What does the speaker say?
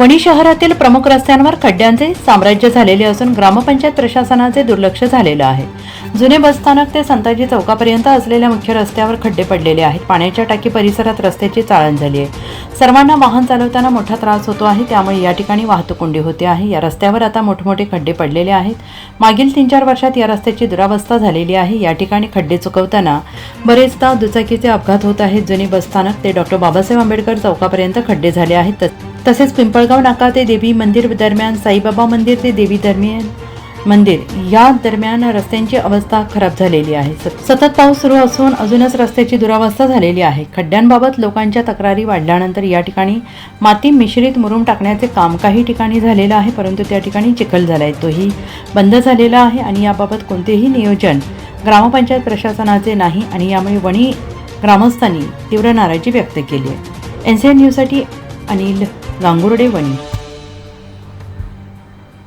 वणी शहरातील प्रमुख रस्त्यांवर खड्ड्यांचे साम्राज्य झालेले असून ग्रामपंचायत प्रशासनाचे दुर्लक्ष झालेलं आहे. जुने बसस्थानक ते संताजी चौकापर्यंत असलेल्या मुख्य रस्त्यावर खड्डे पडलेले आहेत. पाण्याच्या टाकी परिसरात रस्त्याची चाळण झाली आहे. सर्वांना वाहन चालवताना मोठा त्रास होतो आहे. त्यामुळे या ठिकाणी वाहतूक कोंडी होते आहे. या रस्त्यावर आता मोठमोठे खड्डे पडलेले आहेत. मागील तीन चार वर्षात या रस्त्याची दुरावस्था झालेली आहे. या ठिकाणी खड्डे चुकवताना बरेचदा दुचाकीचे अपघात होत आहेत. जुने बसस्थानक ते डॉक्टर बाबासाहेब आंबेडकर चौकापर्यंत खड्डे झाले आहेत. त- तसेच पिंपळगाव नाका ते देवी मंदिर दरम्यान साईबाबा मंदिर ते देवी दरम्यान मंदिर या दरम्यान रस्त्यांची अवस्था खराब झालेली आहे. सत- सतत पाऊस सुरू असून अजूनच रस्त्याची दुरावस्था झालेली आहे. खड्ड्यांबाबत लोकांच्या तक्रारी वाढल्यानंतर या ठिकाणी माती मिश्रित मुरुम टाकण्याचे काम काही ठिकाणी झालेलं आहे परंतु त्या ठिकाणी चिखल झाला आहे तोही बंद झालेला आहे आणि याबाबत कोणतेही नियोजन ग्रामपंचायत प्रशासनाचे नाही आणि यामुळे वणी ग्रामस्थांनी तीव्र नाराजी व्यक्त केली आहे. एन सी एन न्यूजसाठी अनिल गांगुर्डे वणी.